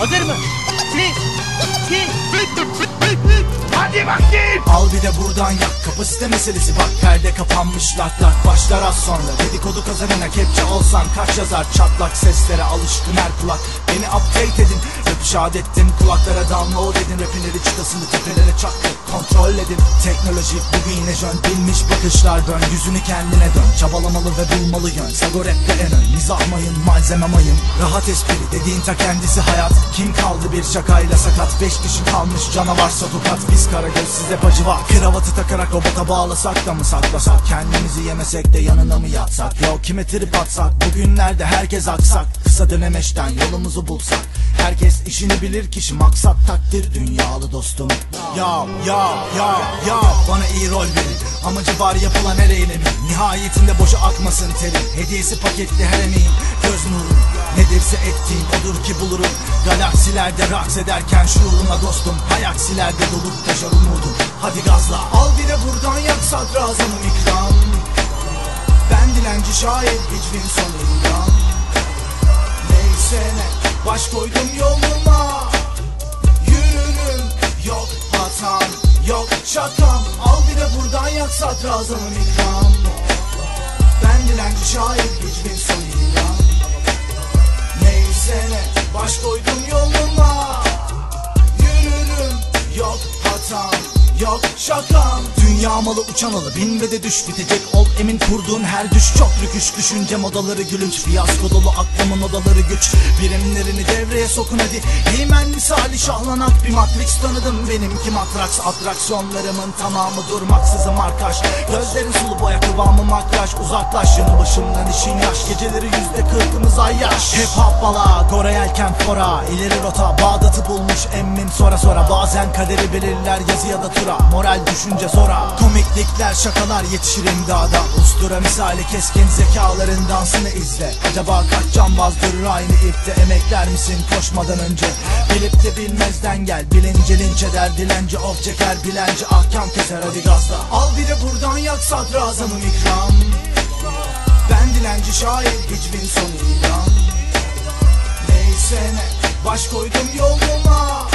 Hazır mı? Bir, iki, Hadi bakayım. Al bir de buradan yak. Kapasite meselesi. Bak perde kapanmış. Lak lak. Başlar az sonra. Dedikodu kazanına kepçe olsan Kaç yazar? Çatlak seslere alışkın her kulak. Beni update edin Şahit ettim kulaklara download edin Rapinleri çıtasını tepelere çaktı. Kontrol edin Teknoloji bugün yine jön. Bilmiş bakışlar dön yüzünü kendine dön. Çabalamalı ve bulmalı yön Sago rapte en ön. Mizah mayın malzeme mayın. Rahat espri dediğin ta kendisi hayat. Kim kaldı bir şakayla sakat? Beş kişi kalmış canavarsa tokat Biz karagöz size acı var. Kravatı takarak robota bağlasak da mı saklasak? Kendimizi yemesek de yanına mı yatsak? Yo kime trip atsak? Bugünlerde herkes aksak Kısa dönemeçten yolumuzu bulsak. Herkes işini bilir kişi maksat takdir. Dünyalı dostum Ya ya ya ya bana iyi rol verin Amacı var yapılan her eylemin. Nihayetinde boşa akmasın terin Hediyesi paketli her emeğin. Göz nuru Nedirse ettiğin odur ki bulurum. Galaksilerde raks ederken şuurumla dostum. Hayaksilerde dolup taşar umudum. Hadi gazla Al bir de buradan yak sadrazamım ikram Ben dilenci şair hiçbir son ilan Neyse ne baş koydum yoluma. Yürürüm. Yok hatam yok şakam. Al bir de buradan yak sadrazamım ikram Ben dilenci şair hiçbir son ilan Neyse ne baş koydum yoluma. Yürürüm. Yok hatam yok şakam Dünya malı uçan alı. Bin ve de düş bitecek. Ol emin kurduğun her düş. Çok rüküş Düşünce modaları gülünç. Fiyasko dolu aklımın odaları güç. Birimlerini devreye sokun hadi. Heymen misali şahlanak. Bir matrix tanıdım benimki matraks Atraksiyonlarımın tamamı durmaksızım arkadaş Gözlerin sulu boya kıvamı makyaj. Uzaklaş yanı başımdan işin yaş. Geceleri yüzde kırkımız ay yaş. Hip hop bala Gora yelken fora ileri rota Bağdat'ı bulmuş emmim sonra sonra Bazen kaderi belirler yazı ya da tura. Moral düşünce sonra Komiklikler şakalar yetişir imdada. Ustura misali keskin zekaların dansını izle. Acaba kaç cambaz durur aynı ipte? Emekler misin koşmadan önce? Bilip de bilmezden gel. Bilince linç eder dilenci of çeker Bilenci ahkam keser. Hadi gazla. Al bir de buradan yak sadrazamım ikram. Ben dilenci şair hiçbir son ilan. Neyse ne baş koydum yoluma